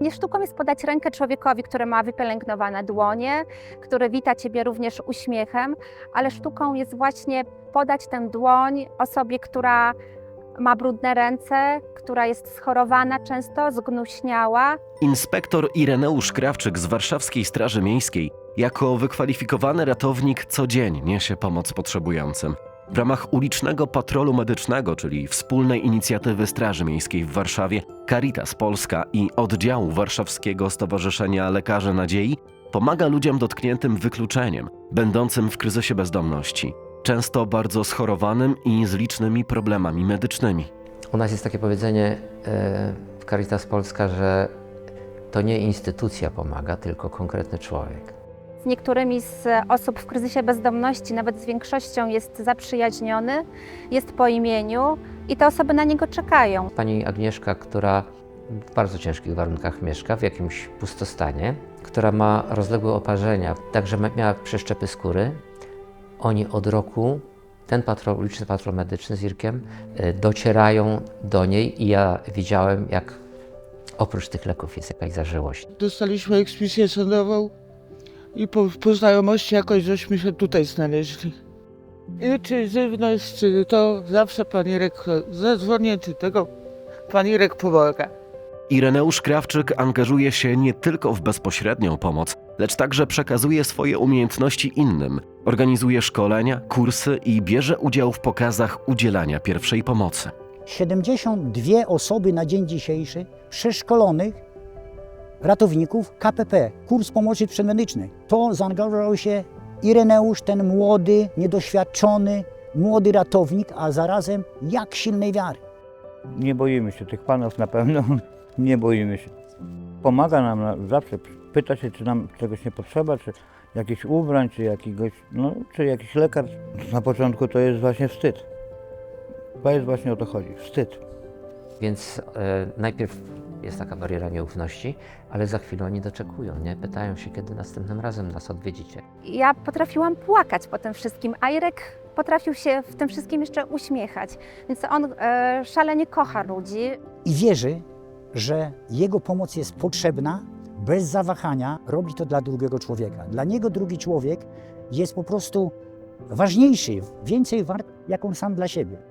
Nie sztuką jest podać rękę człowiekowi, który ma wypielęgnowane dłonie, który wita Ciebie również uśmiechem, ale sztuką jest właśnie podać tę dłoń osobie, która ma brudne ręce, która jest schorowana często, zgnuśniała. Inspektor Ireneusz Krawczyk z Warszawskiej Straży Miejskiej jako wykwalifikowany ratownik co dzień niesie pomoc potrzebującym. W ramach ulicznego patrolu medycznego, czyli wspólnej inicjatywy Straży Miejskiej w Warszawie, Caritas Polska i oddziału Warszawskiego Stowarzyszenia Lekarzy Nadziei pomaga ludziom dotkniętym wykluczeniem, będącym w kryzysie bezdomności, często bardzo schorowanym i z licznymi problemami medycznymi. U nas jest takie powiedzenie e, w Caritas Polska, że to nie instytucja pomaga, tylko konkretny człowiek. Z niektórymi z osób w kryzysie bezdomności, nawet z większością jest zaprzyjaźniony, jest po imieniu i te osoby na niego czekają. Pani Agnieszka, która w bardzo ciężkich warunkach mieszka, w jakimś pustostanie, która ma rozległe oparzenia, także ma- miała przeszczepy skóry. Oni od roku, ten patrol, uliczny patrol medyczny z Irkiem, e, docierają do niej i ja widziałem, jak oprócz tych leków jest jakaś zażyłość. Dostaliśmy eksmisję sądową i po, po znajomości jakoś żeśmy się tutaj znaleźli. I czy żywność, czy to zawsze pan Irek zadzwonię, czy tego pan Irek pomaga. Ireneusz Krawczyk angażuje się nie tylko w bezpośrednią pomoc, lecz także przekazuje swoje umiejętności innym, organizuje szkolenia, kursy i bierze udział w pokazach udzielania pierwszej pomocy. 72 osoby na dzień dzisiejszy przeszkolonych ratowników KPP, kurs pomocy przedmedycznej. To zaangażował się Ireneusz, ten młody, niedoświadczony, młody ratownik, a zarazem jak silnej wiary. Nie boimy się tych panów na pewno, nie boimy się. Pomaga nam na, zawsze, pyta się, czy nam czegoś nie potrzeba, czy jakichś ubrań, czy jakiegoś, no, czy jakiś lekar. Na początku to jest właśnie wstyd. To jest właśnie o to chodzi, wstyd. Więc e, najpierw jest taka bariera nieufności, ale za chwilę oni doczekują, nie? Pytają się, kiedy następnym razem nas odwiedzicie. Ja potrafiłam płakać po tym wszystkim, a Irek potrafił się w tym wszystkim jeszcze uśmiechać. Więc on e, szalenie kocha ludzi. I wierzy, że jego pomoc jest potrzebna, bez zawahania robi to dla drugiego człowieka. Dla niego drugi człowiek jest po prostu ważniejszy, więcej wart, jak on sam dla siebie.